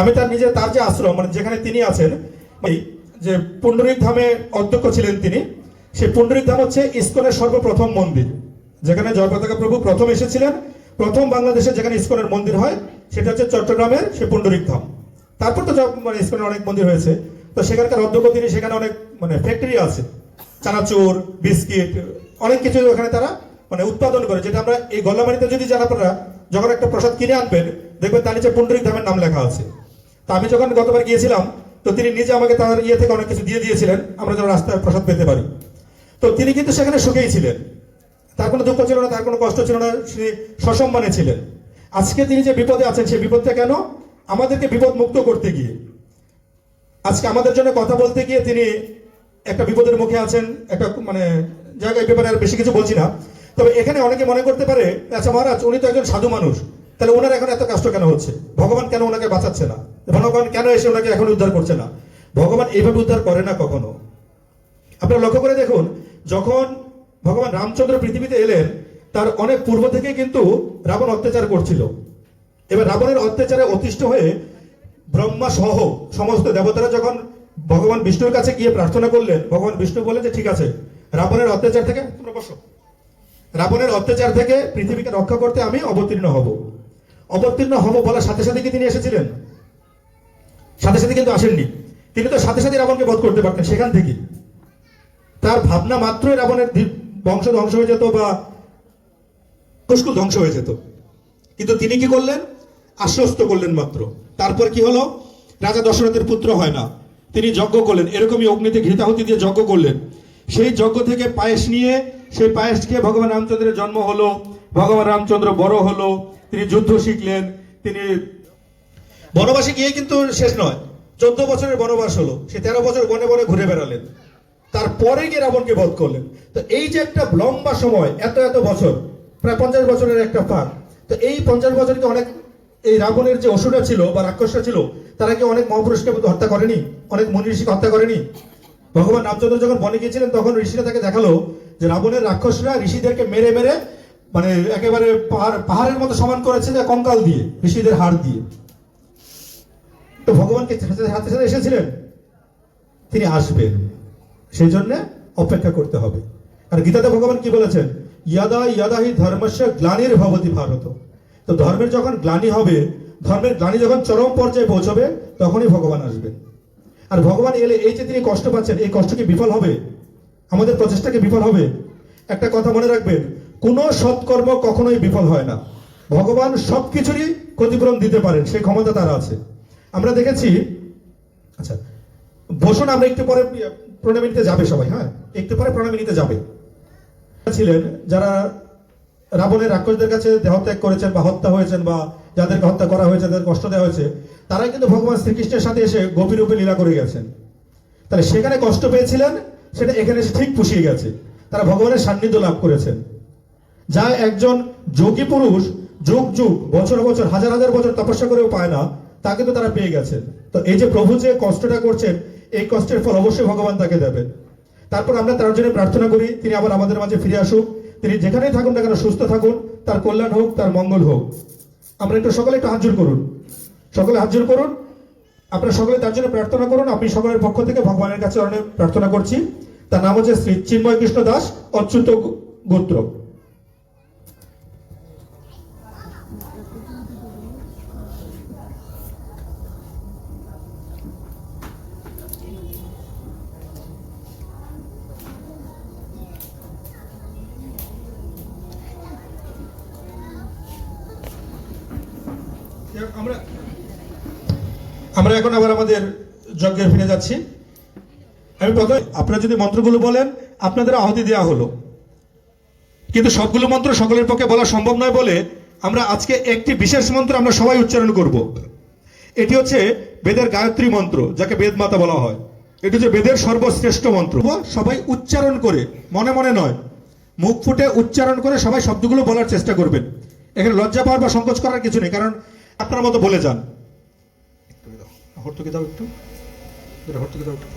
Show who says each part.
Speaker 1: আমি তার নিজের, তার যে আশ্রম মানে যেখানে তিনি আছেন, এই যে পুণ্ডরিক ধামে অধ্যক্ষ ছিলেন তিনি, সেই পুণ্ডরিক ধাম হচ্ছে ইস্কনের সর্বপ্রথম মন্দির, যেখানে জয়পতাকা প্রভু প্রথম এসেছিলেন, প্রথম বাংলাদেশে যেখানে ইস্কনের মন্দির হয়, সেটা হচ্ছে চট্টগ্রামের সেই পুণ্ডরিক ধাম। তারপর তো মানে ইসকনের অনেক মন্দির হয়েছে, তো সেখানকার অধ্যক্ষ তিনি, সেখানে অনেক মানে ফ্যাক্টরি আছে, চানাচুর, বিস্কিট, অনেক কিছু ওখানে তারা মানে উৎপাদন করে, যেটা আমরা এই গল্লামারিতে যদি যারা আপনারা যখন একটা প্রসাদ কিনে আনবেন, দেখবেন তার নিচে পুণ্ডরিক ধামের নাম লেখা আছে। তো আমি যখন গতবার গিয়েছিলাম, তো তিনি নিজে আমাকে তার ইয়ে থেকে অনেক কিছু দিয়ে দিয়েছিলেন, আমরা যেন রাস্তায় প্রসাদ পেতে পারি। তো তিনি কিন্তু সেখানে সুখেই ছিলেন। তার কোনো দুঃখ ছিল না, তার কোনো কষ্ট ছিল না, তিনি সসম্মানে ছিলেন। আজকে তিনি যে বিপদে আছেন সেই বিপদটা কেন? আমাদেরকে বিপদ মুক্ত করতে গিয়ে। আজকে আমাদের জন্য কথা বলতে গিয়ে তিনি একটা বিপদের মুখে আছেন, একটা মানে জায়গায় ব্যাপারে আর বেশি কিছু বলছি না। তবে এখানে অনেকে মনে করতে পারে আচ্ছা মহারাজ, উনি তো একজন সাধু মানুষ, তাহলে ওনার এখন এত কষ্ট কেন হচ্ছে? ভগবান কেন ওনাকে বাঁচাচ্ছে না? ভগবান কেন এসে ওনাকে এখন উদ্ধার করছে না? ভগবান এইভাবে উদ্ধার করে না কখনো? আপনারা লক্ষ্য করে দেখুন, যখন ভগবান রামচন্দ্র পৃথিবীতে এলেন, তার অনেক পূর্ব থেকে কিন্তু রাবণ অত্যাচার করছিল। এবার রাবণের অত্যাচারে অতিষ্ঠ হয়ে ব্রহ্মা সহ সমস্ত দেবতারা যখন ভগবান বিষ্ণুর কাছে গিয়ে প্রার্থনা করলেন, ভগবান বিষ্ণু বললেন যে, ঠিক আছে, রাবণের অত্যাচার থেকে তোমরা বসো। রাবণের অত্যাচার থেকে পৃথিবীকে রক্ষা করতে আমি অবতীর্ণ হব। অবতীর্ণ হব বলার সাথে সাথে কি তিনি এসেছিলেন? সাথে সাথে কিন্তু আসেননি। তিনি তো সাথে সাথে রাবণকে বধ করতে পারতেন সেখান থেকে। তার ভাবনা মাত্রই রাবণের বংশ ধ্বংস হয়ে যেত বা কুস্কুল ধ্বংস হয়ে যেত। কিন্তু তিনি কি করলেন? আশ্বস্ত করলেন মাত্র। তারপর কি হলো? রাজা দশরথের পুত্র হয় না। তিনি যজ্ঞ করলেন। এরকমই অগ্নিতে ঘৃতাহুতি দিয়ে যজ্ঞ করলেন। সেই যজ্ঞ থেকে পায়েস নিয়ে সেই পায়েস খেয়ে ভগবান রামচন্দ্রের জন্ম হলো। ভগবান রামচন্দ্র বড় হলো। তিনি যুদ্ধ শিখলেন। তিনি বনবাসে গিয়ে কিন্তু শেষ নয়। চোদ্দ বছরের বনবাস হলো। সে তেরো বছর বনে বনে ঘুরে বেড়ালেন। তারপরে গিয়ে রাবণকে বধ করলেন। তো এই যে একটা লম্বা সময়, এত এত বছর, প্রায় পঞ্চাশ বছরের একটা ফাঁক, তো এই পঞ্চাশ বছরকে অনেক এই রাবণের যে অসুরা ছিল বা রাক্ষসরা ছিল, তারা কি অনেক মহাপুরুষকে হত্যা করেনি? অনেক মুনি ঋষিকে হত্যা করেনি? ভগবান রামচন্দ্র যখন বনে গিয়েছিলেন, তখন ঋষিরা তাকে দেখাল যে রাবণের রাক্ষসরা ঋষিদেরকে মেরে মেরে মানে একেবারে পাহাড় পাহাড়ের মতো সমান করেছে যে কঙ্কাল দিয়ে, ঋষিদের হাড় দিয়ে। তো ভগবানকে সাথে সাথে এসেছিলেন। তিনি আসবেন। সেই জন্য অপেক্ষা করতে হবে। আর গীতাতে ভগবান কি বলেছেন? ইয়াদা ইয়াদাহি ধর্মস্য গ্লানির ভবতি ভারত। তো ধর্মের যখন গ্লানি হবে, ধর্মের গ্লানি যখন চরম পর্যায়ে পৌঁছবে, তখনই ভগবান আসবেন। আর ভগবান এলে এই যে তিনি কষ্ট পাচ্ছেন, এই কষ্ট কি বিফল হবে? আমাদের প্রচেষ্টাকে বিফল হবে? একটা কথা মনে রাখবেন, কোনো সৎকর্ম কখনোই বিফল হয় না। ভগবান সবকিছুরই ক্ষতিপূরণ দিতে পারেন, সেই ক্ষমতা তার আছে। আমরা দেখেছি আচ্ছা বসুন, আমরা একটু পরে প্রণামী নিতে যাবে সবাই হ্যাঁ? একটু পরে প্রণামী নিতে যাবে। ছিলেন যারা রাবণের রাক্ষসদের কাছে দেহত্যাগ করেছেন বা হত্যা হয়েছেন বা যাদেরকে হত্যা করা হয়েছে, যাদের কষ্ট দেওয়া হয়েছে, তারাই কিন্তু ভগবান শ্রীকৃষ্ণের সাথে এসে গোপী রূপে লীলা করে গেছেন। তাহলে সেখানে কষ্ট পেয়েছিলেন, সেটা এখানে এসে ঠিক পুষিয়ে গেছে। তারা ভগবানের সান্নিধ্য লাভ করেছেন। যা একজন যোগী পুরুষ, যুগ যুগ, বছর বছর, হাজার হাজার বছর তপস্যা করেও পায় না তা কিন্তু তারা পেয়ে গেছেন তো এই যে প্রভু যে কষ্টটা করছেন, এই কষ্টের ফল অবশ্যই ভগবান তাকে দেবেন। তারপর আমরা তার জন্য প্রার্থনা করি, তিনি আবার আমাদের মাঝে ফিরে আসুক। তিনি যেখানেই থাকুন না কেন, সুস্থ থাকুন। তার কল্যাণ হোক, তার মঙ্গল হোক। আমরা একটু সকলে একটু হাজুর করুন। সকলে হাজুর করুন। আপনারা সকলে তার জন্য প্রার্থনা করুন। আমি সকলের পক্ষ থেকে ভগবানের কাছে অনেক প্রার্থনা করছি। তার নাম হচ্ছে শ্রী চিন্ময় কৃষ্ণ দাস, অচ্যুত গোত্র। আমরা আমরা এখন আবার আমাদের যজ্ঞে ফিরে যাচ্ছি। আমি প্রথমে, আপনারা যদি মন্ত্রগুলো বলেন, আপনাদের আহতি দেওয়া হলো। কিন্তু সবগুলো মন্ত্র সকলের পক্ষে বলা সম্ভব নয় বলে আমরা আজকে একটি বিশেষ মন্ত্র আমরা সবাই উচ্চারণ করব। এটি হচ্ছে বেদের গায়ত্রী মন্ত্র, যাকে বেদ মাতা বলা হয়। এটি হচ্ছে বেদের সর্বশ্রেষ্ঠ মন্ত্র। সবাই উচ্চারণ করে, মনে মনে নয়, মুখ ফুটে উচ্চারণ করে সবাই শব্দগুলো বলার চেষ্টা করবেন। এখানে লজ্জা পাওয়ার বা সংকোচ করার কিছু নেই, কারণ আপনার মতো বলে যান। হর্তকি দাও একটু। হর্তকি দাও একটু